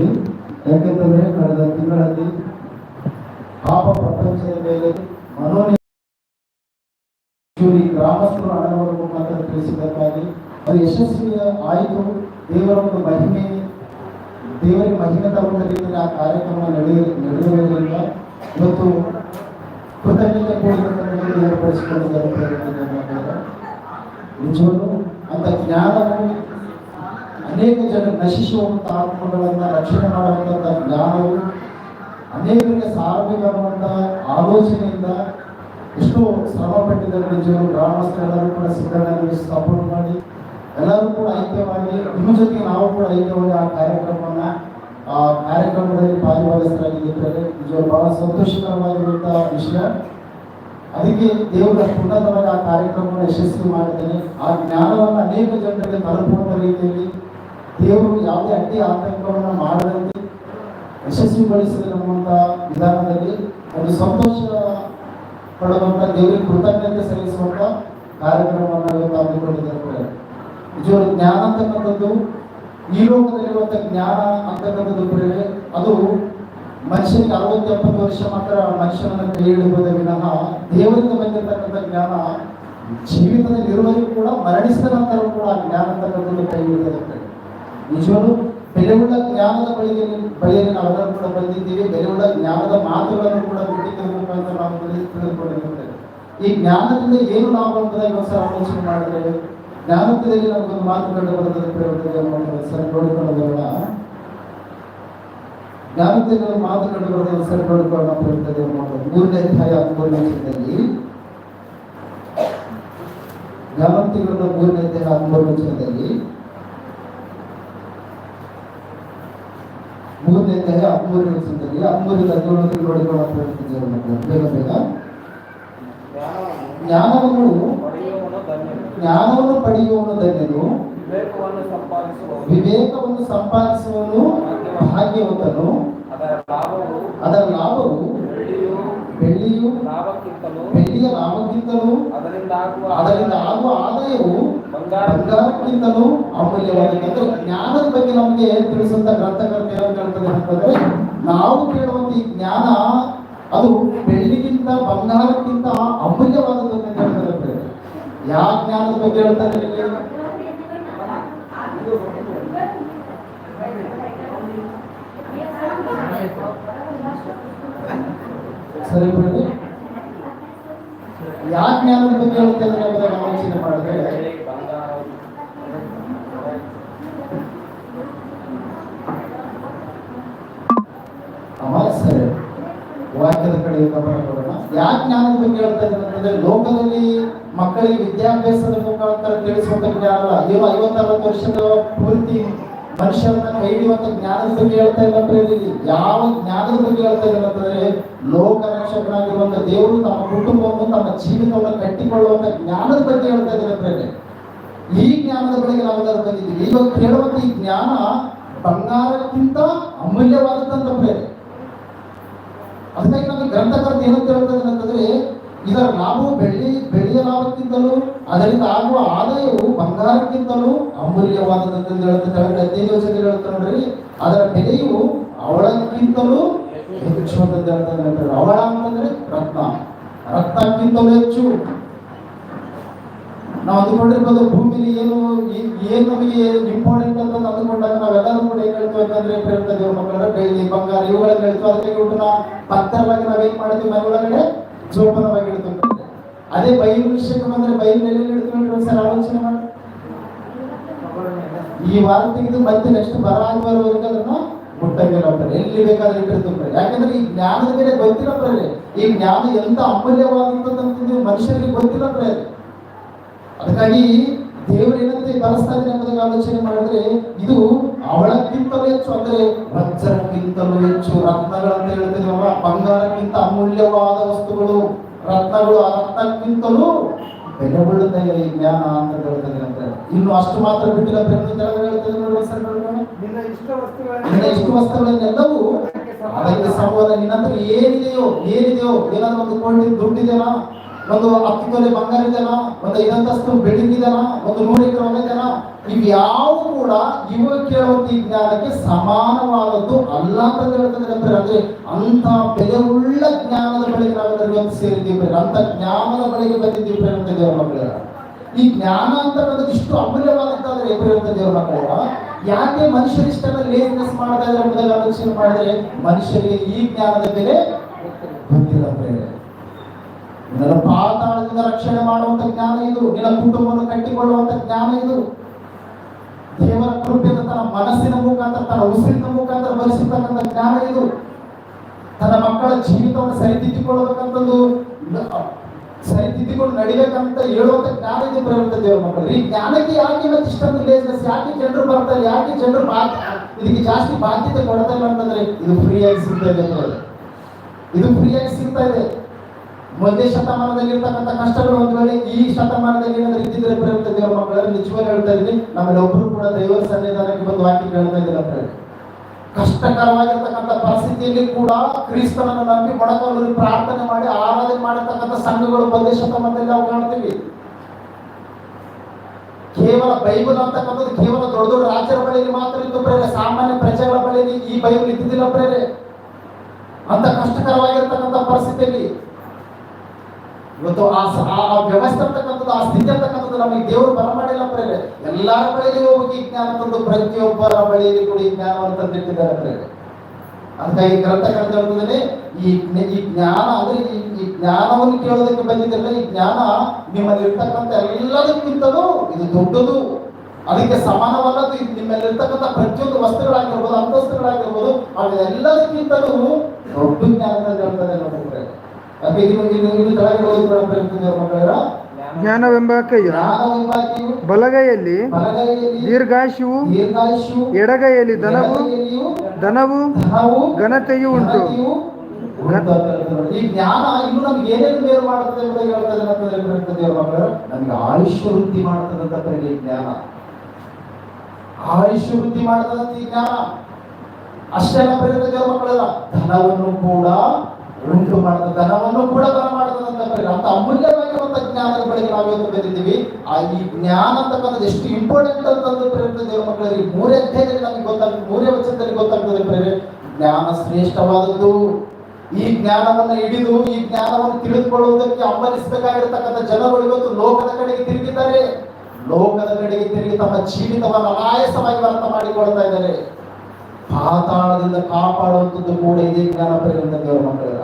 ಹೇಳ್ತೀವಿ ಯಾಕೆಂತಂದ್ರೆ ಕಳೆದ ತಿಂಗಳಲ್ಲಿ ಪಾಪ ಪ್ರಪಂಚದ ಮೇಲೆ ಮನೋನಿ ಈ ಗ್ರಾಮಸ್ಥರು ಹಣವನ್ನು ಮುಖಾಂತರ ತಿಳಿಸಿದ್ದಕ್ಕಾಗಿ ಅದು ಯಶಸ್ವಿ ಆಯಿತು ದೇವರ ಒಂದು ಮಹಿಮೆ ದೇವರಿಗೆ ಮಹಿಮೆ ತಗೊಂಡ ರೀತಿಯಲ್ಲಿ ಆ ಕಾರ್ಯಕ್ರಮ ನಡೆಯ ನಡೆಯುವುದರಿಂದ ಇವತ್ತು ಕೃತಜ್ಞತೆ ಕೂಡಿದ ಏರ್ಪಡಿಸಿಕೊಂಡಿದ್ದಾರೆ ನಿಜವೂ ಅಂತ ಜ್ಞಾನವು ಅನೇಕ ಜನ ನಶಿಸುವಂತ ಆತ್ಮಗಳನ್ನ ರಕ್ಷಣೆ ಮಾಡುವಂತ ಜ್ಞಾನವು ಅನೇಕರಿಗೆ ಸಾರ್ವಜನಿಕ ಅನ್ನುವಂತ ಆಲೋಚನೆಯಿಂದ ಎಷ್ಟೋ ಶ್ರಮ ಪಟ್ಟಿದ್ದಾರೆ ನಿಜವರು ಗ್ರಾಮಸ್ಥರೆಲ್ಲರೂ ಕೂಡ ಸಿದ್ಧರಾಗಿ ಸಪೋರ್ಟ್ ಮಾಡಿ, ಎಲ್ಲರೂ ಕೂಡ ಐಕ್ಯವಾಗಿ, ನಿಮ್ಮ ಜೊತೆಗೆ ನಾವು ಕೂಡ ಐಕ್ಯವಾಗಿ ಆ ಕಾರ್ಯಕ್ರಮವನ್ನ, ಆ ಕಾರ್ಯಕ್ರಮದಲ್ಲಿ ಭಾಗವಹಿಸಲಾಗಿದ್ದರೆ ನಿಜವರು ಬಹಳ ಸಂತೋಷಕರವಾಗಿರುವಂತಹ ವಿಷಯ. ಅದಕ್ಕೆ ದೇವರ ಉನ್ನತವಾಗಿ ಆ ಕಾರ್ಯಕ್ರಮವನ್ನು ಯಶಸ್ವಿ ಮಾಡಿದ್ದೇನೆ. ಆ ಜ್ಞಾನವನ್ನು ಅನೇಕ ಜನರಿಗೆ ತಲುಪುವಂತ ರೀತಿಯಲ್ಲಿ ದೇವರು ಯಾವುದೇ ಅಡ್ಡಿ ಆತಂಕವನ್ನು ಮಾಡದಂತೆ ಯಶಸ್ವಿಗೊಳಿಸಿದ ವಿಧಾನದಲ್ಲಿ ಒಂದು ಸಂತೋಷ ಪಡುವಂಥ ದೇವರಿಗೆ ಕೃತಜ್ಞತೆ ಸಲ್ಲಿಸುವಂಥ ಕಾರ್ಯಕ್ರಮವನ್ನು ಇವತ್ತು ಹಮ್ಮಿಕೊಂಡಿದ್ದಾರೆ ನಿಜವಾದ ಜ್ಞಾನ ಅಂತಕ್ಕಂಥದ್ದು ಈ ಲೋಕದಲ್ಲಿರುವಂತ ಜ್ಞಾನ ಅಂತಕ್ಕಂಥದ್ದು ಪ್ರೇರೆ ಅದು ಮನುಷ್ಯನಿಗೆ ಅರವತ್ತು ಎಪ್ಪತ್ತು ವರ್ಷ ಮಾತ್ರ ಮನುಷ್ಯನನ್ನು ಕೈ ಹಿಡಿಬಹುದೇ ವಿನಃ ದೇವರಿಂದ ಬಂದಿರತಕ್ಕಂಥ ಜ್ಞಾನ ಜೀವಿತದಲ್ಲಿ ಇರುವವರೆಗೂ ಕೂಡ ಮರಣಿಸಿದ ನಂತರ ಕೂಡ ಜ್ಞಾನ ಅಂತಕ್ಕಂಥದ್ದು ಕೈ ಹಿಡಿದಿರುತ್ತೆ ನಿಜವಾಗ್ಲೂ ಬೆಲೆಯುಳ್ಳ ಜ್ಞಾನದ ಬಳಿಗೆ ಬಳಿಯಲ್ಲಿ ನಾವೆಲ್ಲರೂ ಕೂಡ ಬಂದಿದ್ದೀವಿ. ಬೆಲೆಯುಳ್ಳ ಜ್ಞಾನದ ಮಾತುಗಳನ್ನು ಕೂಡ ಬಿಟ್ಟಿದ್ದರ ಮುಖಾಂತರ ನಾವು ತಿಳಿದುಕೊಂಡಿದ್ದೇವೆ ಈ ಜ್ಞಾನದಿಂದ ಏನು ನಾವು ಎಂಬುದಾಗಿ ಒಂದ್ಸಲ ಆಲೋಚನೆ ಮಾಡಿದ್ರೆ, ಜ್ಞಾನದಲ್ಲಿ ನಮಗೊಂದು ಮಾತು ಕಂಡು ಬರುತ್ತದೆ ಸರಿ ಬರೋಣ ಜ್ಞಾನದಲ್ಲಿ ಮಾತು ಕಂಡು ಬರುತ್ತದೆ ಸರಿ ಬರುತ್ತದೆ ಮೂರನೇ ಅಧ್ಯಾಯ ಮೂರನೇ ವಚನದಲ್ಲಿ ಜ್ಞಾನತಿಗಳ ಮೂರನೇ ಅಧ್ಯಾಯ ಹದಿಮೂರನೇ ವಚನದಲ್ಲಿ ಮೂರನೇ ಅಧ್ಯಾಯ ಹದಿಮೂರನೇ ವಚನದಲ್ಲಿ ಹದಿಮೂರರಿಂದ ಹದಿನೇಳರಲ್ಲಿ ನೋಡಿಕೊಂಡು ಹೇಳ್ತಿದ್ದೇವೆ ಮಕ್ಕಳು ಬೇಗ ಬೇಗ ಜ್ಞಾನವನ್ನು ಪಡೆಯುವವನು ಧನ್ಯನು. ಜ್ಞಾನವನ್ನು ಪಡೆಯುವವನು ಧನ್ಯನು ವಿವೇಕವನ್ನು ಸಂಪಾದಿಸುವವನು ವಿವೇಕವನ್ನು ಸಂಪಾದಿಸುವವನು ಭಾಗ್ಯವಂತನು ಅದರ ಲಾಭವು ಅದರ ಲಾಭವು ಬೆಳ್ಳಿಯು ಬೆಳ್ಳಿಯು ಲಾಭಕ್ಕಿಂತಲೂ ಬೆಳ್ಳಿಯ ಲಾಭಕ್ಕಿಂತಲೂ ಅದರಿಂದ ಆಗುವ ಅದರಿಂದ ಆಗುವ ಆದಾಯವು ಬಂಗಾರ ಬಂಗಾರಕ್ಕಿಂತಲೂ ಅಮೂಲ್ಯವಾಗಿದೆ ಅಂದ್ರೆ ಜ್ಞಾನದ ಬಗ್ಗೆ ನಮಗೆ ತಿಳಿಸುವಂತ ಗ್ರಂಥಕರ್ತ ಏನು ಹೇಳ್ತದೆ ನಾವು ಕೇಳುವಂತ ಈ ಜ್ಞಾನ ಅದು ಬೆಳ್ಳಿಗಿಂತ ಬಂಗಾರಕ್ಕಿಂತ ಅಮೂಲ್ಯವಾದದ್ದು ಅಂತ ಹೇಳ್ತಾರೆ. ಯಾವ ಜ್ಞಾನದ ಬಗ್ಗೆ ಹೇಳ್ತಾರೆ ಸರಿ ಬಿಡಿ ಯಾವ ಜ್ಞಾನದ ಬಗ್ಗೆ ಹೇಳ್ತಾರೆ ಆಲೋಚನೆ ಮಾಡಿದ್ರೆ ಬೆಳ್ಳಿ, ಬಂಗಾರ ಅಮ್ಮ ಸರಿ ವಾಕ್ಯದ ಕಡೆ ಗಮನ ಕೊಡೋಣ ಯಾಕೆ ಜ್ಞಾನದ ಬಗ್ಗೆ ಹೇಳ್ತಾ ಇದ್ದಾರೆ ಲೋಕದಲ್ಲಿ ಮಕ್ಕಳಿಗೆ ವಿದ್ಯಾಭ್ಯಾಸದ ಮುಖಾಂತರ ತಿಳಿಸುವಂತ ಜ್ಞಾನ ಅಲ್ಲ. ಏನು ಐವತ್ತರವತ್ತು ವರ್ಷದ ಪೂರ್ತಿ ಮನುಷ್ಯರನ್ನ ಕೈ ಹಿಡಿಯುವಂತ ಜ್ಞಾನದ ಬಗ್ಗೆ ಹೇಳ್ತಾ ಇಲ್ಲ ಪ್ರೇರಿಲಿ ಯಾವ ಜ್ಞಾನದ ಬಗ್ಗೆ ಹೇಳ್ತಾ ಇದ್ದಾರೆ ಅಂತಂದ್ರೆ ಲೋಕ ರಕ್ಷಕನಾಗಿರುವಂತ ದೇವರು ತಮ್ಮ ಕುಟುಂಬವನ್ನು, ತಮ್ಮ ಜೀವಿತವನ್ನು ಕಟ್ಟಿಕೊಳ್ಳುವಂತ ಜ್ಞಾನದ ಬಗ್ಗೆ ಹೇಳ್ತಾ ಇದ್ದಾರೆ ಈ ಜ್ಞಾನದ ಬಳಿಗೆ ನಾವೆಲ್ಲರೂ ಬಂದಿದ್ದೀವಿ? ಇವಾಗ ಕೇಳುವಂತ ಈ ಜ್ಞಾನ ಬಂಗಾರಕ್ಕಿಂತ ಅಮೂಲ್ಯವಾದಂತ ಪ್ರೇರೆ ಅದಕ್ಕಾಗಿ ನಮಗೆ ಗ್ರಂಥಕರ್ತ ಏನಂತ ಹೇಳ್ತದೆ ಅಂತಂದ್ರೆ ಇದರ ಲಾಭವು ಬೆಳ್ಳಿ, ಬೆಳ್ಳಿಯ ಲಾಭಕ್ಕಿಂತಲೂ, ಅದರಿಂದ ಆಗುವ ಆದಾಯವು ಬಂಗಾರಕ್ಕಿಂತಲೂ ಅಮೂಲ್ಯವಾದದಂತಂದು ಹೇಳ್ತಾರೆ ಹದಿನೈದು ವರ್ಷದಲ್ಲಿ ಹೇಳ್ತಾರೆ ನೋಡ್ರಿ, ಅದರ ಬೆಲೆಯು ಅವಳಕ್ಕಿಂತಲೂ ಹೆಚ್ಚು ಅಂತ ಹೇಳ್ತಾರೆ ಹೇಳ್ತಾರೆ. ಅವಳ ಅಂತಂದ್ರೆ ರತ್ನ. ರತ್ನಕ್ಕಿಂತಲೂ ಹೆಚ್ಚು. ನಾವು ಅಂದುಕೊಂಡಿರ್ಬೋದು ಭೂಮಿಲಿ ಏನು ಏನು ನಮಗೆ ಇಂಪಾರ್ಟೆಂಟ್ ಅಂತ ಅಂದುಕೊಂಡಾಗ ನಾವೆಲ್ಲರೂ ಕೂಡ ಏನ್ ಹೇಳ್ತೀವಿ ಅಂತಂದ್ರೆ ಪ್ರೇರಿತ ದೇವ್ರ ಮಕ್ಕಳ ಬೆಳ್ಳಿ, ಬಂಗಾರ ಇವುಗಳನ್ನ ಹೇಳ್ತೀವಿ. ಅದಕ್ಕೆ ಊಟನ ಪತ್ತರವಾಗಿ ನಾವೇನ್ ಮಾಡ್ತೀವಿ? ಮನೆ ಒಳಗಡೆ ಜೋಪಾನವಾಗಿ ಇಡ್ತೀವಿ ಅದೇ ಬೈಲ್ ವಿಷಯಕ್ಕೆ ಬಂದ್ರೆ ಬೈಲ್ ಮೇಲೆ ಇಡ್ತೀವಿ ಸರ್ ಆಲೋಚನೆ ಮಾಡಿ. ಈ ವಾರ ತೆಗೆದು ಮತ್ತೆ ನೆಕ್ಸ್ಟ್ ಬರ ಬರುವವರೆಗೆ ಅದನ್ನ ಮುಟ್ಟಂಗಿಲ್ಲ ಎಲ್ಲಿ ಬೇಕಾದ್ರೆ ಇಟ್ಟಿರ್ತಾರೆ ಯಾಕಂದ್ರೆ ಈ ಜ್ಞಾನದ ಮೇಲೆ ಗೊತ್ತಿಲ್ಲ ಪ್ರೇರೆ ಈ ಜ್ಞಾನ ಎಂತ ಅಮೂಲ್ಯವಾದಂತದ್ದು ಮನುಷ್ಯರಿಗೆ ಗೊತ್ತಿಲ್ಲ ಅದಕ್ಕಾಗಿ ದೇವರು ಏನಂತೆ ಬಳಸ್ತಾ ಇದ್ದಾರೆ ಆಲೋಚನೆ ಮಾಡಿದ್ರೆ ಇದು ಅವಳಕ್ಕಿಂತಲೂ ಹೆಚ್ಚು ಅಂದ್ರೆ ವಜ್ರಕ್ಕಿಂತಲೂ ಹೆಚ್ಚು ರತ್ನಗಳಂತ ಹೇಳ್ತಿದ್ವಲ್ಲ ಬಂಗಾರಕ್ಕಿಂತ ಅಮೂಲ್ಯವಾದ ವಸ್ತುಗಳು ರತ್ನಗಳು ಆ ರತ್ನಕ್ಕಿಂತಲೂ ಬೆಲೆ ಬೀಳುತ್ತೆ ಈ ಜ್ಞಾನ ಅಂತ ಹೇಳ್ತದೆ ಅಂತ ಇನ್ನು ಅಷ್ಟು ಮಾತ್ರ ಬಿಟ್ಟಿಲ್ಲ ಪ್ರೇಮ ಕೆಳಗೆ ಹೇಳ್ತದೆ ನೋಡಿ ಸರ್ ನೋಡೋಣ ನಿನ್ನ ಇಷ್ಟ ವಸ್ತುಗಳನ್ನೆಲ್ಲವೂ ಅದಕ್ಕೆ ಸಂಬಂಧ ನಿನ್ನ ಹತ್ರ ಏನಿದೆಯೋ ಏನಿದೆಯೋ ಏನಾದ್ರು ಒಂದು ಕೋಟಿ ದುಡ್ಡಿದೆನಾ ಒಂದು ಹತ್ತು ತೊಲೆ ಬಂಗಾರ ಇದೆನಾ? ಒಂದು ಐದಂತಸ್ತು ಬಿಲ್ಡಿಂಗ್ ಇದೆನಾ? ಒಂದು ನೂರು ಎಕರೆ ಹೊಲ ಇದೆನಾ? ಇವ್ಯಾವು ಕೂಡ ಇವ ಕೇಳುವಂತ ಜ್ಞಾನಕ್ಕೆ ಸಮಾನವಾದದ್ದು ಅಲ್ಲ ಅಂತ ಹೇಳ್ತದೆ ಅಂದ್ರೆ ಅಂತ ಬೆಲೆ ಉಳ್ಳ ಜ್ಞಾನದ ಬಳಿಗೆ ನಾವೆಲ್ಲರೂ ಇವತ್ತು ಸೇರಿದ್ದೀವಿ ಅಂತ ಜ್ಞಾನದ ಬಳಿಗೆ ಬಂದಿದ್ದೀವಿ ಅಂತ ದೇವರ ಮಕ್ಕಳ. ಈ ಜ್ಞಾನ ಅಂತ ಇಷ್ಟು ಅಮೂಲ್ಯವಾದಂತಾದ್ರೆ ಅಂತ ದೇವರ ಮಕ್ಕಳ. ಯಾಕೆ ಮನುಷ್ಯರಿಷ್ಟನ್ನ ಲೇಸ್ನೆಸ್ ಮಾಡ್ತಾ ಇದ್ದಾರೆ ಆಲೋಚನೆ ಮಾಡಿದ್ರೆ ಮನುಷ್ಯರಿಗೆ ಈ ಜ್ಞಾನದ ಬೆಲೆ ಗೊತ್ತಿಲ್ಲ ಪ್ರೇರೆ ನಿನ್ನ ಪಾತಾಳದಿಂದ ರಕ್ಷಣೆ ಮಾಡುವಂತ ಜ್ಞಾನ ಇದು. ನಿನ್ನ ಕುಟುಂಬವನ್ನು ಕಟ್ಟಿಕೊಳ್ಳುವಂತ ಜ್ಞಾನ ಇದು. ದೇವರ ಕೃಪೆಯಿಂದ ತನ್ನ ಮನಸ್ಸಿನ ಮುಖಾಂತರ, ತನ್ನ ಉಸಿರಿನ ಮುಖಾಂತರ ಬಯಸಿರ್ತಕ್ಕಂಥ ಜ್ಞಾನ ಇದು. ತನ್ನ ಮಕ್ಕಳ ಜೀವಿತವನ್ನು ಸರಿದಿಟ್ಟುಕೊಳ್ಳಬೇಕಂತದ್ದು ಸರಿದಿಟ್ಟುಕೊಂಡು ನಡಿಬೇಕಂತ ಹೇಳುವಂತ ಜ್ಞಾನ ಇದೆ ಪ್ರವೃತ್ತ ದೇವರ ಮಕ್ಕಳು ಈ ಜ್ಞಾನಕ್ಕೆ ಯಾಕೆ ಇವತ್ತು ಇಷ್ಟೊಂದು ಲೇಸ್ನೆಸ್ ಯಾಕೆ ಜನರು ಬರ್ತಾರೆ ಯಾಕೆ ಜನರು ಇದಕ್ಕೆ ಜಾಸ್ತಿ ಬಾಧ್ಯತೆ ಕೊಡ್ತಾ ಇಲ್ಲ ಅಂತಂದ್ರೆ ಇದು ಫ್ರೀಯಾಗಿ ಸಿಗ್ತಾ ಇದೆ ಇದು ಫ್ರೀಯಾಗಿ ಸಿಗ್ತಾ ಇದೆ. ಮೊದಲೇ ಶತಮಾನದಲ್ಲಿ ಇರ್ತಕ್ಕಂಥ ಕಷ್ಟಗಳು ಒಂದು ವೇಳೆ ಈ ಶತಮಾನದಲ್ಲಿ ಏನಾದ್ರೂ ಇದ್ದಿದ್ರೆ ಬರುತ್ತೆ ದೇವರ ಮಕ್ಕಳು ನಿಜವಾಗಿ ಹೇಳ್ತಾ ಇದ್ದೀನಿ. ನಮ್ಮಲ್ಲಿ ಒಬ್ರು ಕೂಡ ದೈವರ ಸನ್ನಿಧಾನಕ್ಕೆ ಬಂದು ವಾಕ್ಯ ಹೇಳ್ತಾ ಇದ್ದಿಲ್ಲ ಪ್ರೇರೆ ಕಷ್ಟಕರವಾಗಿರ್ತಕ್ಕಂಥ ಪರಿಸ್ಥಿತಿಯಲ್ಲಿ ಕೂಡ ಕ್ರಿಸ್ತನನ್ನು ನಂಬಿ ಮೊಣಕಾಲೂರಿ ಪ್ರಾರ್ಥನೆ ಮಾಡಿ, ಆರಾಧನೆ ಮಾಡಿರ್ತಕ್ಕಂಥ ಸಂಘಗಳು ಒಂದೇ ಶತಮಾನದಲ್ಲಿ ನಾವು ಕಾಣ್ತೀವಿ. ಕೇವಲ ಬೈಬಲ್ ಅಂತಕ್ಕಂಥದ್ದು ಕೇವಲ ದೊಡ್ಡ ದೊಡ್ಡ ರಾಜ್ಯರ ಬಳಿಯಲ್ಲಿ ಮಾತ್ರ ಇತ್ತು ಪ್ರೇರೆ. ಸಾಮಾನ್ಯ ಪ್ರಜೆಗಳ ಬಳಿಯಲ್ಲಿ ಈ ಬೈಬಲ್ ಇದ್ದಿದ್ದಿಲ್ಲ ಪ್ರೇರೆ. ಅಂತ ಕಷ್ಟಕರವಾಗಿರ್ತಕ್ಕಂಥ ಪರಿಸ್ಥಿತಿಯಲ್ಲಿ ಇವತ್ತು ಆ ಆ ವ್ಯವಸ್ಥೆ ಅಂತಕ್ಕಂಥದ್ದು, ಆ ಸ್ಥಿತಿ ಅಂತಕ್ಕಂಥದ್ದು ನಮಗೆ ದೇವರು ಬರಮಾಡಿಲ್ಲ ಪ್ರೇರೆ ಎಲ್ಲರ ಬಳಿಯಲ್ಲಿ ಹೋಗಿ ಜ್ಞಾನ ತಂದು ಪ್ರತಿಯೊಬ್ಬರ ಬಳಿಯಲ್ಲಿ ಕೂಡ ಈ ಜ್ಞಾನವನ್ನು ತಂದಿಟ್ಟಿದ್ದಾರೆ ಪ್ರೇರೆ ಅಂತ ಈ ಗ್ರಂಥ ಹೇಳ್ತದೆ ಈ ಈ ಜ್ಞಾನ ಅಂದ್ರೆ ಈ ಜ್ಞಾನವನ್ನು ಕೇಳೋದಕ್ಕೆ ಬಂದಿದ್ದಲ್ಲ ಈ ಜ್ಞಾನ ನಿಮ್ಮಲ್ಲಿ ಇರ್ತಕ್ಕಂಥ ಎಲ್ಲದಕ್ಕಿಂತಲೂ ಇದು ದೊಡ್ಡದು. ಅದಕ್ಕೆ ಸಮಾನವಲ್ಲದು ನಿಮ್ಮಲ್ಲಿರ್ತಕ್ಕಂಥ ಪ್ರತಿಯೊಂದು ವಸ್ತುಗಳಾಗಿರ್ಬೋದು, ಅಂತಸ್ತುಗಳಾಗಿರ್ಬೋದು ಅದೆಲ್ಲದಕ್ಕಿಂತಲೂ ದೊಡ್ಡ ಜ್ಞಾನ ಅಂತ ಹೇಳ್ತದೆ ನೋಡಿದ್ರೆ ಜ್ಞಾನವೆಂಬಾಕೆಯು ಬಲಗೈಯಲ್ಲಿ ದೀರ್ಘಾಶಿವು ಎಡಗೈಯಲ್ಲಿ ಧನವು ದನವು ಧನವು ಧನವು ಘನತೆಯು ಉಂಟು. ಅಂತ. ಈ ಜ್ಞಾನ ಇನ್ನು ನಮ್ಗೆ ಏನೇನು ಬೇರು ಎಂಬುದಾಗಿ ಹೇಳ್ತದೆ ಅಂತಂದ್ರೆ ನಮ್ಗೆ ಆಯುಷ್ಯ ವೃದ್ಧಿ ಮಾಡ್ತದೆ ಅಂತ ಈ ಜ್ಞಾನ. ಆಯುಷ್ಯ ವೃದ್ಧಿ ಈ ಜ್ಞಾನ. ಅಷ್ಟೆಲ್ಲ ಮಕ್ಕಳಲ್ಲ ಧನವನ್ನು ಕೂಡ ಉಂಟು ಮಾಡಿದ ಧನವನ್ನು ಕೂಡ ಬರ ಮಾಡ್ತದೆ ಅಂತ ಅಮೂಲ್ಯವಾಗಿರುವಂತಹ ಜ್ಞಾನದ ಬಳಿಗೆ ನಾವೇನು ಬಂದಿದ್ದೀವಿ ಆ ಈ ಜ್ಞಾನ ಅಂತಕ್ಕಂಥದ್ದು ಎಷ್ಟು ಇಂಪಾರ್ಟೆಂಟ್ ಅಂತಂದು ಪ್ರೇರಿತ ದೇವರ ಮಕ್ಕಳಿಗೆ ಈ ಮೂರೇ ಅಧ್ಯಾಯದಲ್ಲಿ ನಮಗೆ ಗೊತ್ತಾಗ್ತದೆ, ಮೂರೇ ವಚನದಲ್ಲಿ ಗೊತ್ತಾಗ್ತದೆ ಪ್ರೇರೆ ಜ್ಞಾನ ಶ್ರೇಷ್ಠವಾದದ್ದು. ಈ ಜ್ಞಾನವನ್ನು ಹಿಡಿದು, ಈ ಜ್ಞಾನವನ್ನು ತಿಳಿದುಕೊಳ್ಳುವುದಕ್ಕೆ ಅಂಬರಿಸಬೇಕಾಗಿರ್ತಕ್ಕಂಥ ಜನಗಳು ಇವತ್ತು ಲೋಕದ ಕಡೆಗೆ ತಿರುಗಿದ್ದಾರೆ. ಲೋಕದ ಕಡೆಗೆ ತಿರುಗಿ ತಮ್ಮ ಜೀವಿತವನ್ನು ಅನಾಯಾಸವಾಗಿ ಅರ್ಥ ಮಾಡಿಕೊಳ್ತಾ ಇದ್ದಾರೆ. ಪಾತಾಳದಿಂದ ಕಾಪಾಡುವಂಥದ್ದು ಕೂಡ ಇದೇ ಜ್ಞಾನ ಪ್ರೇರಿತ ದೇವರ ಮಕ್ಕಳಿಲ್ಲ.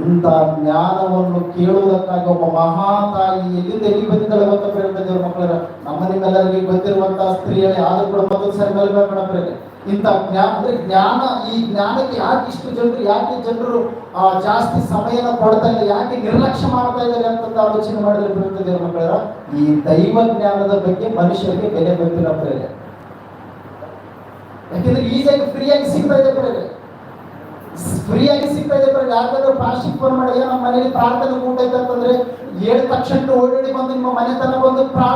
ಇಂಥ ಜ್ಞಾನವನ್ನು ಕೇಳುವುದಕ್ಕಾಗಿ ಒಬ್ಬ ಮಹಾ ತಾಯಿ ಎಲ್ಲಿಂದ ಎಲ್ಲಿ ಬಂದಿದ್ದಾಳೆ ಗೊತ್ತ ಪ್ರೇರಣೆ ಮಕ್ಕಳಿಲ್ಲ ನಮ್ಮ ನಿಮ್ಮೆಲ್ಲರಿಗೆ ಗೊತ್ತಿರುವಂತಹ ಸ್ತ್ರೀಯರೇ ಆದ್ರೂ ಕೂಡ ಮತ್ತೊಂದು ಸರಿ ಮೇಲೆ ಪ್ರೇರೆ ಇಂಥ ಜ್ಞಾನ ಜ್ಞಾನ ಈ ಜ್ಞಾನಕ್ಕೆ ಯಾಕೆ ಇಷ್ಟು ಜನರು ಯಾಕೆ ಜನರು ಆ, ಜಾಸ್ತಿ ಸಮಯನ ಕೊಡ್ತಾ ಇಲ್ಲ ಯಾಕೆ ನಿರ್ಲಕ್ಷ್ಯ ಮಾಡ್ತಾ ಇದ್ದಾರೆ ಅಂತ ಆಲೋಚನೆ ಮಾಡಿದ್ರೆ ದೇವರ ಮಕ್ಕಳಿಲ್ಲ ಈ ದೈವ ಜ್ಞಾನದ ಬಗ್ಗೆ ಮನುಷ್ಯರಿಗೆ ಬೆಲೆ ಗೊತ್ತಿಲ್ಲ ಪ್ರೇರೆ ಯಾಕೆಂದ್ರೆ ಈಸಿಯಾಗಿ ಫ್ರೀಯಾಗಿ ಸಿಗ್ತಾ ಇದೆ ಪ್ರೇರೆ ಫ್ರೀಯಾಗಿ ಸಿಗ್ತಾ ಇದೆ ಬರೀ ಯಾರ್ದಾದ್ರೂ ಪ್ಲಾಸ್ಟಿಕ್ ಫೋನ್ ಮಾಡಿ ನಮ್ಮ ಮನೇಲಿ ಪ್ರಾರ್ಥನೆ ಊಟ ಐತೆ ಅಂತಂದ್ರೆ ಏಳು ತಕ್ಷಣ ಓಡಾಡಿ ಬಂದು ನಿಮ್ಮ ಮನೆ ತನಕ ಬಂದು ಪ್ರಾ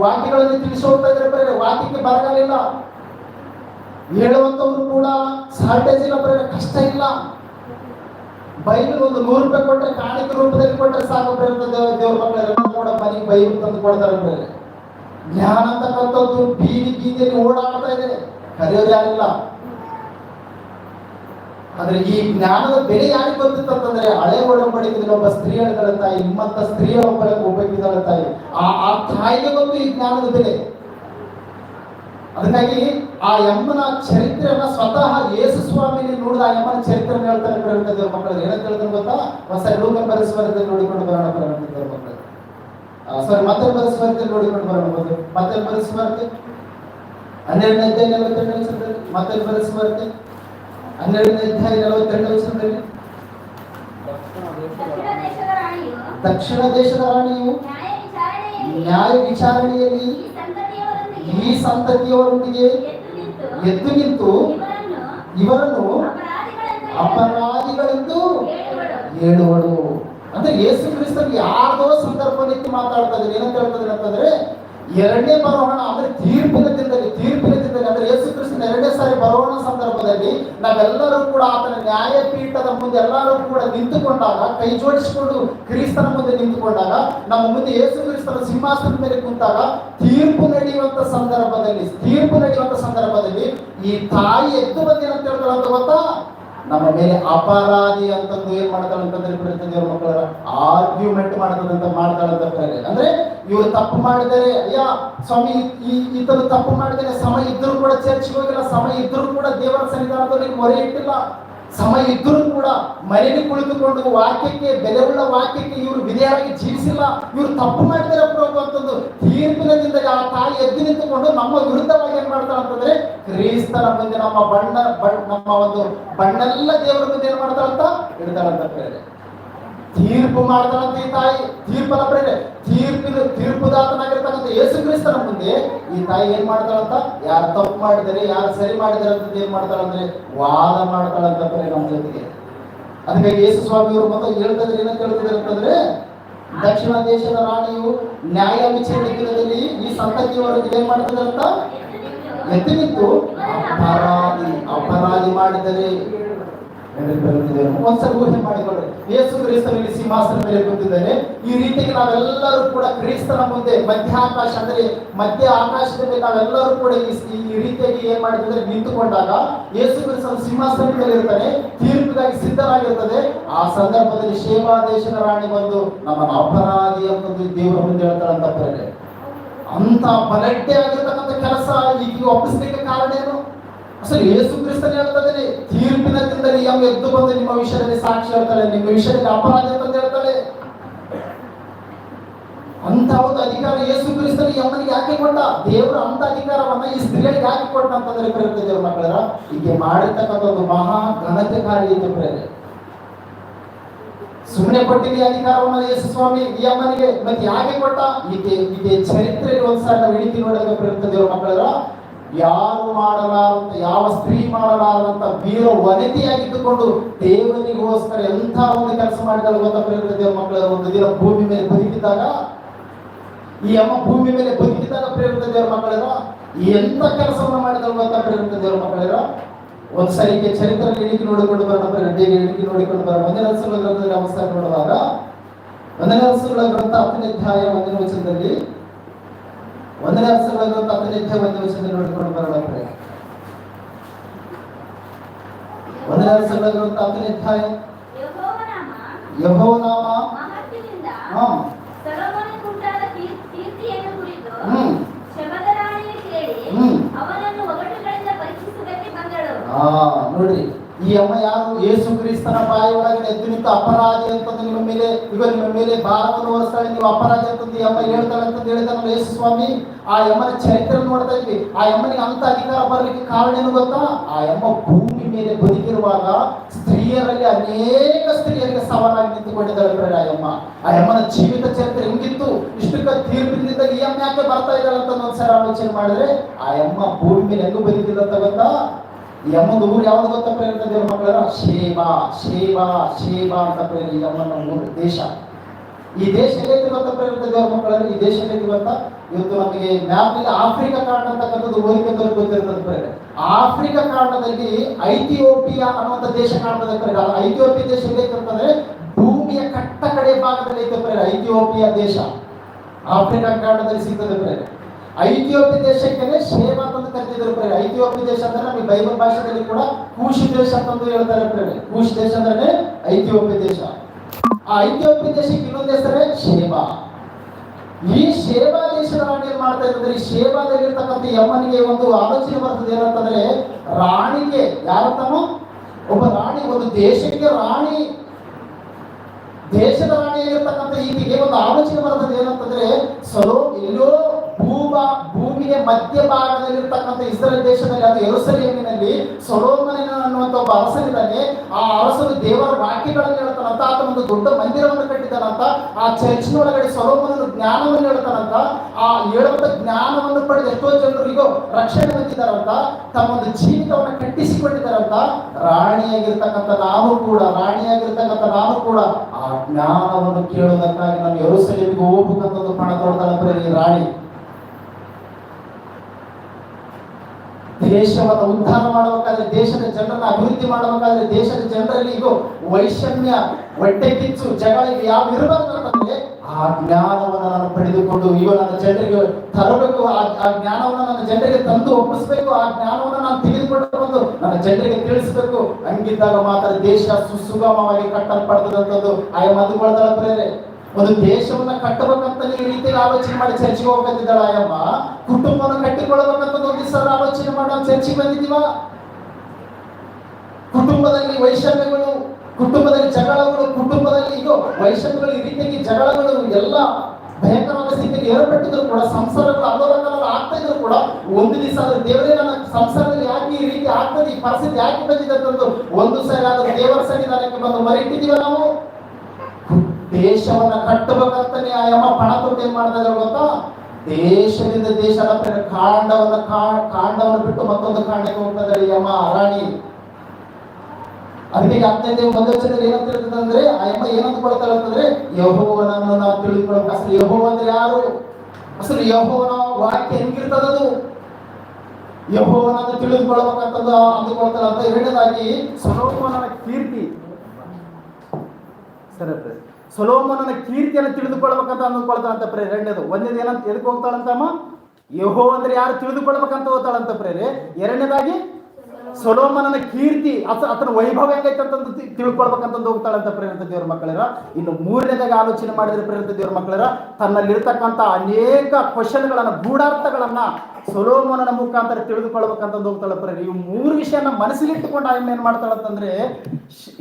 ವಾಕ್ಯಗಳಲ್ಲಿ ತಿಳಿಸಿ ಹೋಗ್ತಾ ಇದ್ರೆ ಬರೀ ವಾಕ್ಯಕ್ಕೆ ಬರಗಾಲಿಲ್ಲ ಹೇಳುವಂತವ್ರು ಕೂಡ ಶಾರ್ಟೇಜ್ ಇಲ್ಲ ಬರೀ ಕಷ್ಟ ಇಲ್ಲ. ಬೈಬಲ್ ಒಂದು ನೂರು ರೂಪಾಯಿ ಕೊಟ್ಟರೆ ಕಾಣಿಕೆ ರೂಪದಲ್ಲಿ ಕೊಟ್ಟರೆ ಸಾಕು ದೇವ್ರ ಮಕ್ಕಳೆಲ್ಲ ಕೂಡ ಮನೆಗೆ ಬೈಬಲ್ ತಂದು ಕೊಡ್ತಾರೆ ಬೇರೆ ಜ್ಞಾನ ಅಂತಕ್ಕಂಥದ್ದು ಬೀದಿ ಬೀದಿಯಲ್ಲಿ ಓಡಾಡ್ತಾ ಇದೆ. ಕರೆಯೋದು ಯಾರಿಲ್ಲ. ಆದ್ರೆ ಈ ಜ್ಞಾನದ ಬೆಲೆ ಯಾರಿಗೆ ಬಂದಿತ್ತಂತಂದ್ರೆ ಹಳೆ ಒಡಂಬಡಿಕೆಯಲ್ಲಿ ಒಬ್ಬ ಸ್ತ್ರೀ ಹೇಳಿದಾಳೆ ತಾಯಿ, ನಿಮ್ಮಂತ ಸ್ತ್ರೀಯ ಒಬ್ಬ ಒಬ್ಬಕ್ಕಿದ್ದಾಳೆ ತಾಯಿ. ಆ ಆ ತಾಯಿಗೆ ಬಂದು ಈ ಜ್ಞಾನದ ಬೆಲೆ. ಅದಕ್ಕಾಗಿ ಆ ಯಮ್ಮನ ಚರಿತ್ರೆಯನ್ನ ಸ್ವತಃ ಯೇಸು ಸ್ವಾಮಿನಿ ನೋಡಿದ ಆ ಯಮ್ಮನ ಚರಿತ್ರೆ ಹೇಳ್ತಾರೆ ಪ್ರೇರಿತ ಮಕ್ಕಳು. ಏನಂತ ಹೇಳ್ತಾರೆ ಗೊತ್ತಾ? ಹೊಸ ಲೋಕ ಪರಿಸ್ವರದಲ್ಲಿ ನೋಡಿಕೊಂಡು ಬರೋಣ ಪ್ರೇರಿತ ಮಕ್ಕಳು. ಸಾರಿ ಮತ್ತೆ ಪರಿಸ್ವರದಲ್ಲಿ ನೋಡಿಕೊಂಡು ಬರೋಣ ಬಂದು ಮತ್ತೆ ಪರಿಸ್ವರತೆ ಹನ್ನೆರಡನೇ ಮತ್ತೆ ಪರಿಸ್ವರತೆ ಹನ್ನೆರಡನೇ ವಚನದಲ್ಲಿ? ದಕ್ಷಿಣ ದೇಶದ ರಾಣಿಯು ನ್ಯಾಯ ವಿಚಾರಣೆಯಲ್ಲಿ ಈ ಸಂತತಿಯವರೊಂದಿಗೆ ಎದ್ದು ನಿಂತು ಇವರನ್ನು ಅಪರಾಧಿಗಳೆಂದು ಹೇಳುವಳು. ಅಂದ್ರೆ ಯೇಸು ಕ್ರಿಸ್ತನಿಗೆ ಯಾರ್ದೋ ಸಂದರ್ಭ ನಿಂತು ಮಾತಾಡ್ತಾ ಇದ್ದಾರೆ. ಏನಂತ ಹೇಳ್ತದೆ ಅಂತಂದ್ರೆ, ಎರಡನೇ ಬರೋಣ ಅಂದ್ರೆ ತೀರ್ಪಿನ ದಿನದಲ್ಲಿ, ತೀರ್ಪಿನ ಅಂದ್ರೆ ಯೇಸು ಕೃಷ್ಣ ಸಾರಿ ಬರೋಣ ಸಂದರ್ಭದಲ್ಲಿ ನಾವೆಲ್ಲರೂ ಕೂಡ ಆತನ ನ್ಯಾಯಪೀಠದ ಮುಂದೆ ಎಲ್ಲರೂ ಕೂಡ ನಿಂತುಕೊಂಡಾಗ, ಕೈ ಜೋಡಿಸಿಕೊಂಡು ಕ್ರಿಸ್ತನ ಮುಂದೆ ನಿಂತುಕೊಂಡಾಗ, ನಮ್ಮ ಮುಂದೆ ಯೇಸು ಕ್ರಿಸ್ತನ ಸಿಂಹಾಸನದ ಮೇಲೆ ಕುಂತಾಗ, ತೀರ್ಪು ನಡೆಯುವಂತ ಸಂದರ್ಭದಲ್ಲಿ, ತೀರ್ಪು ನಡೆಯುವಂತ ಸಂದರ್ಭದಲ್ಲಿ ಈ ತಾಯಿ ಎದ್ದು ಬಂದೇನಂತ ಹೇಳ್ತಾಳೆ ಅಂತ ಗೊತ್ತಾ? ನಮ್ಮ ಮೇಲೆ ಅಪರಾಧಿ ಅಂತಂದು ಏನ್ ಮಾಡ್ತಾಳೆ ಅಂತಂದ್ರೆ ದೇವ್ರ ಮಕ್ಕಳ ಆರ್ಗ್ಯುಮೆಂಟ್ ಮಾಡ್ತದಂತ ಮಾಡ್ತಾಳಂತ ಕರೆ ಅಂದ್ರೆ ಇವ್ರು ತಪ್ಪು ಮಾಡಿದರೆ, ಅಯ್ಯ, ಸ್ವಾಮಿ, ಈ ಈತನು ತಪ್ಪು ಮಾಡಿದರೆ, ಸಮಯ ಇದ್ರೂ ಕೂಡ ಚರ್ಚ್ಗೆ ಹೋಗಿಲ್ಲ, ಸಮಯ ಇದ್ರೂ ಕೂಡ ದೇವರ ಸನ್ನಿಧಾನದಲ್ಲಿ ಮೊರೆ ಇಟ್ಟಿಲ್ಲ. ಸಮಯ ಇದ್ರೂ ಕೂಡ ಮನೆಗೆ ಕುಳಿತುಕೊಂಡು ವಾಕ್ಯಕ್ಕೆ, ಬೆಲೆಯುಳ್ಳ ವಾಕ್ಯಕ್ಕೆ ಇವರು ವಿಧೇಯರಾಗಿ ಜೀವಿಸಿಲ್ಲ. ಇವರು ತಪ್ಪು ಮಾಡಿದರೆ ಪ್ರಭು ಅಂತಂದು ತೀರ್ಪಿನದಿಂದ ಆ ತಾಯಿ ಎದ್ದು ನಿಂತುಕೊಂಡು ನಮ್ಮ ವಿರುದ್ಧವಾಗಿ ಏನ್ ಮಾಡ್ತಾರೆ ಅಂತಂದ್ರೆ ಕ್ರಿಸ್ತನ ಮುಂದೆ ನಮ್ಮ ಬಣ್ಣ ನಮ್ಮ ಒಂದು ಬಣ್ಣೆಲ್ಲ ದೇವರ ಮುಂದೆ ಏನ್ ಮಾಡ್ತಾರಂತ ಇಡ್ತಾರಂತ ಪ್ರೇರೆ ತೀರ್ಪು ಮಾಡ್ತಾರಂತ ಈ ತಾಯಿ. ತೀರ್ಪಲ್ಲ ಪ್ರೇರೆ ತೀರ್ಪುದಾತನಾಗಿರ್ತಕ್ಕಂಥ ಯೇಸು ಕ್ರಿಸ್ತನ ಮುಂದೆ ಈ ತಾಯಿ ಏನ್ ಮಾಡ್ತಾಳಂತ? ಯಾರು ತಪ್ಪು ಮಾಡಿದರೆ, ಯಾರು ಸರಿ ಮಾಡಿದರೆ ಅಂತ ಏನ್ ಮಾಡ್ತಾಳಂದ್ರೆ, ವಾದ ಮಾಡ್ತಾಳಂತ ಬರೀ ನಮ್ಮ ಜೊತೆಗೆ. ಅದಕ್ಕೆ ಯೇಸು ಸ್ವಾಮಿ ಅವರು ಮತ್ತೆ ಹೇಳ್ತಾರೆ ಏನಂತ ಹೇಳ್ತಿದ್ದಾರೆ ಅಂತಂದ್ರೆ, ದಕ್ಷಿಣ ದೇಶದ ರಾಣಿಯು ನ್ಯಾಯ ವಿಚಾರಣೆ ದಿನದಲ್ಲಿ ಈ ಸಂತತಿಯವರಿಗೆ ಏನ್ ಮಾಡ್ತದೆ ಅಂತ ಎತ್ತಿ ನಿಂತು ಅಪರಾಧಿ ಅಪರಾಧಿ ಮಾಡಿದರೆ. ಒಂದ್ಸಲ ಊಹೆ ಮಾಡಿಕೊಳ್ಳಿ. ಯೇಸು ಕ್ರಿಸ್ತನಲ್ಲಿ ಸಿಂಹಾಸನ ಮೇಲೆ ಕೂತಿದ್ದಾರೆ ಈ ರೀತಿಯಾಗಿ ನಾವೆಲ್ಲರೂ ಕೂಡ ಕ್ರಿಸ್ತನ ಮುಂದೆ ಮಧ್ಯ ಆಕಾಶ ಅಂದ್ರೆ ಮಧ್ಯ ಆಕಾಶದಲ್ಲಿ ನಾವೆಲ್ಲರೂ ಕೂಡ ಈ ರೀತಿಯಾಗಿ ಏನ್ ಮಾಡಿದ್ರೆ ನಿಂತುಕೊಂಡಾಗ ಯೇಸು ಕ್ರಿಸ್ತನ ಸಿಂಹಾಸನ ಮೇಲೆ ಇರ್ತಾನೆ. ತೀರ್ಪಿಗಾಗಿ ಸಿದ್ಧರಾಗಿರ್ತದೆ ಆ ಸಂದರ್ಭದಲ್ಲಿ ಶೇವಾ ದೇಶದ ರಾಣಿ ಬಂದು ನಮ್ಮ ಅಪರಾಧಿ ಅಂತಂದು ದೇವರ ಮುಂದೆ ಹೇಳ್ತಾಳಂತ ಪ್ರೇರೆ ಅಂತ ಬಲಡ್ಡೆ ಆಗಿರ್ತಕ್ಕಂಥ ಕೆಲಸ ಈಗ ಒಪ್ಪಿಸ್ಲಿಕ್ಕೆ ಕಾರಣ ಏನು? ಅಸಲು ಯೇಸು ಕ್ರಿಸ್ತನ್ ಹೇಳ್ತದೆ ತೀರ್ಪಿನ ದಿನದಲ್ಲಿ ಯಾವ ಎದ್ದು ಬಂದು ನಿಮ್ಮ ವಿಷಯದಲ್ಲಿ ಸಾಕ್ಷಿ ಹೇಳ್ತಾಳೆ, ನಿಮ್ಮ ವಿಷಯದಲ್ಲಿ ಅಪರಾಧ ಅಂತ ಹೇಳ್ತಾಳೆ. ಅಂತ ಒಂದು ಅಧಿಕಾರ ಯೇಸು ಕ್ರಿಸ್ತನಿಗೆ ಯಮ್ಮನಿಗೆ ಯಾಕೆ ಕೊಟ್ಟ? ದೇವರು ಅಂತ ಅಧಿಕಾರವನ್ನ ಈ ಸ್ತ್ರೀಯರಿಗೆ ಯಾಕೆ ಕೊಟ್ಟ ಅಂತಂದ್ರೆ ಪ್ರೇರಿತ ದೇವ್ರ ಮಕ್ಕಳ, ಹೀಗೆ ಮಾಡಿರ್ತಕ್ಕಂಥ ಒಂದು ಮಹಾ ಘನತೆ ಕಾರ್ಯ ಇದೆ ಪ್ರೇರೆ ಸುಮ್ಮನೆ ಕೊಟ್ಟಿದ್ದ ಅಧಿಕಾರವನ್ನ ಯೇಸು ಸ್ವಾಮಿ, ಈ ಅಮ್ಮನಿಗೆ ಮತ್ತೆ ಯಾಕೆ ಕೊಟ್ಟ? ಈಕೆ ಈಕೆ ಚರಿತ್ರೆಯಲ್ಲಿ ಒಂದ್ಸಾರಿ ನಾವು ಇಳಿತಿ ನೋಡಿದಾಗ ಪ್ರೇರಿತ ದೇವ್ರ ಮಕ್ಕಳ ಯಾರು ಮಾಡಲಾರಂತ, ಯಾವ ಸ್ತ್ರೀ ಮಾಡಲಾರಂತ ವೀರ ವನಿತೆಯಾಗಿದ್ದುಕೊಂಡು ದೇವನಿಗೋಸ್ಕರ ಎಂಥ ಒಂದು ಕೆಲಸ ಮಾಡಿದಾಗ ಗೊತ್ತಾ ದೇವ ಮಕ್ಕಳ? ಒಂದು ದಿನ ಭೂಮಿ ಮೇಲೆ ಬದುಕಿದ್ದಾಗ, ಈ ಅಮ್ಮ ಭೂಮಿ ಮೇಲೆ ಬದುಕಿದ್ದಾಗ ಪ್ರೇರಿತ ದೇವ್ರ ಮಕ್ಕಳಿರ ಎಂತ ಕೆಲಸವನ್ನು ಮಾಡಿದಾಗ ಗೊತ್ತಾ ಪ್ರೇರಿತ ದೇವ್ರ ಮಕ್ಕಳಿರ ಒಂದ್ ಸರಿಗೆ ಚರಿತ್ರೆ ಇಳಿಕೆ ನೋಡಿಕೊಂಡು ಬರೋಣ ರೆಡ್ಡಿಗೆ ಎಣಿಕೆ ನೋಡಿಕೊಂಡು ಬರೋಣ. ಒಂದನೇ ಹಸುಗಳ ಗ್ರಂಥದಲ್ಲಿ ಅವಸ್ಥೆ ನೋಡುವಾಗ, ಒಂದನೇ ಹಸುಗಳ ಗ್ರಂಥ ಹತ್ತನೇ ಅಧ್ಯಾಯ ವಚನದಲ್ಲಿ ಒಂದನೇ ರಸಗಳ ಪ್ರತಿನಿತ್ಯ ಒಂದು ದಿವಸದಲ್ಲಿ ನೋಡಿಕೊಂಡು ಬರೋಣ. ಒಂದನೇ ರಸಗಳ ಪ್ರತಿನಿತ್ಯ ಯಹೋನಾಮ ಹ್ಮ್. ಹ್ಮ್. ಬಂದಳು ಆ ನೋಡ್ರಿ ಈ ಅಮ್ಮ ಯಾರು ಯೇಸು ಕ್ರಿಸ್ತನ ಬಾಯಿ ಒಳಗಡೆ ಎದ್ದು ನಿಂತು ಅಪರಾಧಿ ಅಂತಂದು ನಿಮ್ಮ ಮೇಲೆ ಈಗ ನಿಮ್ಮ ಮೇಲೆ ಭಾರವನ್ನು ಹೊರಿಸ್ತಾಳೆ ನೀವು ಅಪರಾಧಿ ಅಂತಂದು ಈ ಅಮ್ಮ ಹೇಳ್ತಾಳೆ ಅಂತ ಹೇಳಿದಾನಲ್ಲ ಯೇಸು ಸ್ವಾಮಿ ಆ ಅಮ್ಮನ ಚರಿತ್ರೆ ನೋಡ್ತಾ ಇದ್ವಿ ಆ ಅಮ್ಮನಿಗೆ ಅಂತ ಅಧಿಕಾರ ಬರ್ಲಿಕ್ಕೆ ಕಾರಣ ಏನು ಗೊತ್ತಾ ಆ ಅಮ್ಮ ಭೂಮಿ ಮೇಲೆ ಬದುಕಿರುವಾಗ ಸ್ತ್ರೀಯರಲ್ಲಿ ಅನೇಕ ಸ್ತ್ರೀಯರಿಗೆ ಸವಾಲಾಗಿ ನಿಂತುಕೊಂಡಿದ್ದಾಳೆ ಪ್ರೇರ ಆ ಅಮ್ಮ ಆ ಅಮ್ಮನ ಜೀವಿತ ಚರಿತ್ರೆ ಹೆಂಗಿತ್ತು ಇಷ್ಟಕ್ಕ ತೀರ್ಪಿನಿಂದ ಈ ಅಮ್ಮ ಯಾಕೆ ಬರ್ತಾ ಇದ್ದಾಳೆ ಅಂತ ಒಂದ್ಸಲ ಆಲೋಚನೆ ಮಾಡಿದ್ರೆ ಆ ಅಮ್ಮ ಭೂಮಿ ಮೇಲೆ ಹೆಂಗು ಬದುಕಿಲ್ಲ ಅಂತ ಗೊತ್ತಾ ಈ ಅಮ್ಮನ ಊರು ಯಾವ್ದು ಗೊತ್ತಪ್ಪ ಪ್ರೇರಿತ ದೇವ್ರ ಮಕ್ಕಳ ಸೇವಾ ಸೇವಾ ಸೇವಾ ಅಂತ ಹೇಳಿ ಈ ಅಮ್ಮನ ಊರು, ದೇಶ. ಈ ದೇಶ ಎಲ್ಲೈತಿ ಗೊತ್ತಪ್ಪ ಪ್ರೇರಿತ ದೇವ್ರ ಮಕ್ಕಳಲ್ಲಿ ಈ ದೇಶ ಎಲ್ಲೈತಿ ಗೊತ್ತಾ? ಇವತ್ತು ನಮಗೆ ಮ್ಯಾಪ್ನಲ್ಲಿ ಆಫ್ರಿಕಾ ಕಾರ್ಡ್ ಅಂತಕ್ಕಂಥದ್ದು ಓದಿಕೊಂಡವ್ರಿಗೆ ಗೊತ್ತಿರ್ತದೆ ಆಫ್ರಿಕಾ ಕಾಂಡದಲ್ಲಿ ಐಥಿಯೋಪಿಯಾ ಅನ್ನುವಂಥ ದೇಶ ಆ ಐಥಿಯೋಪಿಯಾ ದೇಶ ಅಂತಂದ್ರೆ ಭೂಮಿಯ ಕಟ್ಟ ಕಡೆ ಭಾಗದಲ್ಲಿ ಐತೆ ಐಥಿಯೋಪಿಯಾ ದೇಶ. ಆಫ್ರಿಕಾ ಕಾಂಡದಲ್ಲಿ ಸಿಗ್ತದೆ ಪ್ರೇರೆ ಐಥಿಯೋಪಿಯ ದೇಶಕ್ಕೆ ಶೇಬ ಅಂತ ಕರೆದಿದ್ರು ಪ್ರೇರೆ ಐತಿಯೋಪಿ ದೇಶ ಅಂದ್ರೆ ನಮಗೆ ಬೈಬಲ್ ಭಾಷೆಯಲ್ಲಿ ಕೂಡ ಕೂಶಿ ದೇಶ ಅಂತಂದು ಹೇಳ್ತಾರೆ ಪ್ರೇರೆ ಕೂಶ್ ದೇಶ ಅಂದ್ರೆ ಐತಿಯೋಪಿ ದೇಶ. ಆ ಐತಿಯೋಪ್ಯ ದೇಶಕ್ಕೆ ಇನ್ನೊಂದು ಹೆಸರೇ ಶೇಬಾ ಈ ಶೇಬಾ ದೇಶದ ರಾಣಿ ಏನ್ ಮಾಡ್ತಾ ಇದ್ರೆ ಈ ಶೇಬಾದಲ್ಲಿ ಇರ್ತಕ್ಕಂಥ ಯಮ್ಮನಿಗೆ ಒಂದು ಆಲೋಚನೆ ಬರ್ತದೆ ಏನಂತಂದ್ರೆ ರಾಣಿಗೆ ಯಾರತ್ತಮ್ಮ ಒಬ್ಬ ರಾಣಿ, ಒಂದು ದೇಶಕ್ಕೆ ರಾಣಿ. ದೇಶದ ರಾಣಿಯಾಗಿರ್ತಕ್ಕಂಥ ಈಕೆಗೆ ಒಂದು ಆಲೋಚನೆ ಬರ್ತದೆ ಏನಂತಂದ್ರೆ ಸಲೋ ಎಲ್ಲೋ ಭೂಭ ಭೂಮಿಯ ಮಧ್ಯಭಾಗದಲ್ಲಿರ್ತಕ್ಕಂಥ ಇಸ್ರೇಲ್ ದೇಶದಲ್ಲಿ, ಅದು ಯೆರೂಸಲೇಮಿನಲ್ಲಿ ಸೊಲೋಮನ ಅನ್ನುವಂಥ ಒಬ್ಬ ಅರಸನಿದ್ದಾನೆ. ಆ ಅರಸನು ದೇವರ ವಾಕ್ಯಗಳನ್ನು ಹೇಳ್ತಾನಂತ ಆತ ಒಂದು ದೊಡ್ಡ ಮಂದಿರವನ್ನು ಕಟ್ಟಿದ್ದಾನಂತ, ಆ ಚರ್ಚಿನೊಳಗಡೆ ಸೊಲೋಮನನು ಜ್ಞಾನವನ್ನು ಹೇಳ್ತಾನಂತ, ಆ ಹೇಳುವಂತ ಜ್ಞಾನವನ್ನು ಪಡೆದ ಎಷ್ಟೋ ಜನರಿಗೂ ರಕ್ಷಣೆ ಹೊಂದಿದ್ದಾರಂತ ತಮ್ಮ ಒಂದು ಜೀವಿತವನ್ನು ಕಟ್ಟಿಸಿಕೊಂಡಿದ್ದಾರಂತ, ರಾಣಿಯಾಗಿರ್ತಕ್ಕಂಥ ನಾನು ಕೂಡ, ರಾಣಿಯಾಗಿರ್ತಕ್ಕಂಥ ನಾನು ಕೂಡ ಆ ಜ್ಞಾನವನ್ನು ಕೇಳೋದಕ್ಕಾಗಿ ನಾನು ಹೋಗ್ಬೇಕಂತ ಒಂದು ಪಣ ತೊಡ್ತಾನಂತ ಈ ರಾಣಿ? ದೇಶವನ್ನು ಉದ್ಧಾರ ಮಾಡಬೇಕಾದ್ರೆ ದೇಶದ ಜನರನ್ನ ಅಭಿವೃದ್ಧಿ ಮಾಡಬೇಕಾದ್ರೆ ದೇಶದ ಜನರಲ್ಲಿ ಇದು ವೈಷಮ್ಯ, ಹೊಟ್ಟೆ ಕಿಚ್ಚು ಜಗಳ ಇವು ಯಾವ ಇರಬಾರ್ದಂತಂದ್ರೆ ಆ ಜ್ಞಾನವನ್ನು ನಾನು ಪಡೆದುಕೊಂಡು ಈಗ ನನ್ನ ಜನರಿಗೆ ತರಬೇಕು. ಆ ಜ್ಞಾನವನ್ನು ನನ್ನ ಜನರಿಗೆ ತಂದು ಒಪ್ಪಿಸ್ಬೇಕು. ಆ ಜ್ಞಾನವನ್ನು ನಾನು ತೆಗೆದುಕೊಂಡು ಬಂದು ನನ್ನ ಜನರಿಗೆ ತಿಳಿಸ್ಬೇಕು. ಹಂಗಿದ್ದಾಗ ಮಾತ್ರ ದೇಶ ಸುಸುಗಮವಾಗಿ ಕಟ್ಟಲ್ಪಡ್ತದಂಥದ್ದು ಆಯ ಮಂದುಕೊಳ್ತಾಳ ಪ್ರೇರೆ. ಒಂದು ದೇಶವನ್ನ ಕಟ್ಟಬೇಕಂತ ಈ ರೀತಿಯಲ್ಲಿ ಆಲೋಚನೆ ಮಾಡಿ ಚರ್ಚೆಗೆ ಹೋಗ್ಬೇಕಿದ್ದಾಳ ಅಯ್ಯಮ್ಮ? ಕುಟುಂಬವನ್ನು ಕಟ್ಟಿಕೊಳ್ಳಬೇಕಂತ ಒಂದು ಸಲ ಆಲೋಚನೆ ಮಾಡೋ ಚರ್ಚೆಗೆ ಬಂದಿದ್ದೀವ? ಕುಟುಂಬದಲ್ಲಿ ವೈಷಮ್ಯಗಳು, ಕುಟುಂಬದಲ್ಲಿ ಜಗಳಗಳು, ಕುಟುಂಬದಲ್ಲಿ ಇದು ವೈಷಮ್ಯಗಳು, ಈ ರೀತಿಯಾಗಿ ಜಗಳಗಳು, ಎಲ್ಲ ಭಯಂಕರವಾದ ಸ್ಥಿತಿಯಲ್ಲಿ ಏರ್ಪಟ್ಟಿದ್ರು ಕೂಡ, ಸಂಸಾರಗಳು ಅಲ್ಲೋಲಕಲ್ಲ ಆಗ್ತಾ ಇದ್ರು ಕೂಡ, ಒಂದು ದಿವಸ ಆದ್ರೆ ದೇವರೇ ನನ್ನ ಸಂಸಾರದಲ್ಲಿ ಯಾಕೆ ಈ ರೀತಿ ಆಗ್ತದೆ, ಈ ಪರಿಸ್ಥಿತಿ ಯಾಕೆ ಬಂದಿದೆ ಅಂತಂದು ಒಂದು ಸಲ ಆದ್ರೆ ದೇವರ ಸನ್ನಿಧಾನಕ್ಕೆ ಬಂದು ಮರಿಟ್ಟಿದೀವ ನಾವು? ದೇಶವನ್ನ ಕಟ್ಟಬೇಕಂತ ಆ ಯಮ್ಮ ಪಣ ತೊಟ್ಟು ಏನ್ ಮಾಡ್ತಾ ಇದ್ದಾರೆ ಗೊತ್ತಾ? ದೇಶದಿಂದ ದೇಶ ಕಾಂಡವನ್ನ ಕಾಂಡವನ್ನ ಬಿಟ್ಟು ಮತ್ತೊಂದು ಕಾಂಡಕ್ಕೆ ಹೋಗ್ತಾ ಇದ್ದಾರೆ ಈ ಯಮ್ಮ ರಾಣಿ ಅದಕ್ಕೆ ಅತ್ಯಂತ ಒಂದೊಂದ್ಸರಿ ಏನಂತ ಹೇಳ್ತದೆ ಅಂದ್ರೆ, ಆ ಯಮ್ಮ ಏನಂತ ಕೊಡ್ತಾರೆ ಅಂತಂದ್ರೆ, ಯಹೋವನನ್ನು ನಾವು ತಿಳಿದುಕೊಳ್ಳಬೇಕು ಅಸಲು ಯಹೋವ ಅಂದ್ರೆ ಯಾರು? ಅಸಲು ಯಹೋವನ ವಾಕ್ಯ ಹೆಂಗಿರ್ತದದು ಯಹೋವನ ತಿಳಿದುಕೊಳ್ಳಬೇಕಂತಂದು ಅಂದುಕೊಳ್ತಾಳೆ ಅಂತ ಎರಡನೇದಾಗಿ ಸರೋಪನ ಕೀರ್ತಿ. ಸರಿ. ಸೊಲೋಮೋನನ ಕೀರ್ತಿಯನ್ನು ತಿಳಿದುಕೊಳ್ಬೇಕಂತ ಅಂದ್ಕೊಳ್ತಾಳಂತ ಪ್ರೇರೆ. ಎರಡನೇದು ಒಂದನೇದು ಏನಂತ ಎದಕ್ಕೆ ಹೋಗ್ತಾಳಂತಮ್ಮ? ಯಹೋ ಅಂದ್ರೆ ಯಾರು ತಿಳಿದುಕೊಳ್ಬೇಕಂತ ಹೋಗ್ತಾಳಂತ ಪ್ರೇರೆ. ಎರಡನೇದಾಗಿ, ಸೊಲೋಮನನ ಕೀರ್ತಿ ಅತ ಆತನ ವೈಭವ ಹೆಂಗೈತಂತ ತಿಳ್ಕೊಳ್ಬೇಕಂತಂದು ಹೋಗ್ತಾಳಂತ ಪ್ರೇರಿತ ದೇವ್ರ ಮಕ್ಕಳರ. ಇನ್ನು ಮೂರನೇದಾಗಿ ಆಲೋಚನೆ ಮಾಡಿದ್ರೆ ಪ್ರೇರಿತ ದೇವ್ರ ಮಕ್ಕಳರ, ತನ್ನಲ್ಲಿರ್ತಕ್ಕಂಥ ಅನೇಕ ಕ್ವಶನ್ಗಳನ್ನ, ಗೂಢಾರ್ಥಗಳನ್ನ ಸೊಲೋಮನನ ಮುಖಾಂತರ ತಿಳಿದುಕೊಳ್ಬೇಕಂತಂದು ಹೋಗ್ತಾಳೆ ಪ್ರೇರಿ. ಇವು ಮೂರು ವಿಷಯನ ಇಟ್ಟುಕೊಂಡು ಆಯ್ಮೆ ಏನ್ ಮಾಡ್ತಾಳಂತಂದ್ರೆ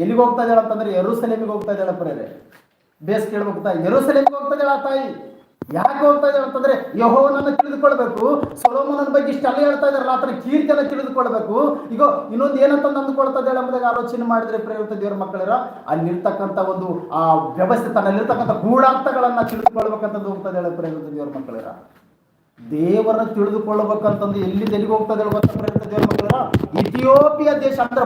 ಎಲ್ಲಿಗೆ ಹೋಗ್ತಾ ಇದ್ದಾಳಂತಂದ್ರೆ ಎರಡು ಹೋಗ್ತಾ ಇದ್ದಾಳ ಪ್ರೇರೆ. ಬೇಸ್ ಕೇಳ್ಬೇಕು ತಾಯಿ. ಯೆರೂಸಲೇಮಿಗೆ ಹೋಗ್ತಾ ಇದ್ದಾಳ ತಾಯಿ. ಯಾಕೆ ಹೋಗ್ತಾ ಇದ್ದಾರೆ ಅಂತಂದ್ರೆ ಯಹೋವನನ್ನ ತಿಳಿದುಕೊಳ್ಬೇಕು, ಸೊಲೋಮೋನನ ಬಗ್ಗೆ ಇಷ್ಟೆಲ್ಲ ಹೇಳ್ತಾ ಇದಾರಲ್ಲ ಆತನ ಕೀರ್ತಿಯನ್ನ ತಿಳಿದುಕೊಳ್ಬೇಕು. ಈಗ ಇನ್ನೊಂದು ಏನಂತ ಅಂದುಕೊಳ್ತಾ ಇದ್ದಾಳೆ ಎಂಬುದಾಗಿ ಆಲೋಚನೆ ಮಾಡಿದ್ರೆ ಪ್ರೇರಿತ ದೇವರ ಮಕ್ಕಳರ ಅಲ್ಲಿರ್ತಕ್ಕಂತ ಒಂದು, ಆ ವ್ಯವಸ್ಥೆ ತನ್ನಲ್ಲಿರ್ತಕ್ಕಂಥ ಗೂಢಾರ್ಥಗಳನ್ನ ತಿಳಿದುಕೊಳ್ಬೇಕಂತಂದು ಹೋಗ್ತಾ ಇದ್ದಾಳೆ ಪ್ರೇರಿತ ದೇವರ ಮಕ್ಕಳರ. ದೇವರನ್ನ ತಿಳಿದುಕೊಳ್ಳಬೇಕಂತಂದು ಎಲ್ಲಿ ಎಲ್ಲಿಗೆ ಹೋಗ್ತಾ ಇದ್ದಾಳೆ ಗೊತ್ತಾ ಪ್ರೇರಿತ ದೇವರ ಮಕ್ಕಳರ? ಇಥಿಯೋಪಿಯಾ ದೇಶ, ಅಂದ್ರೆ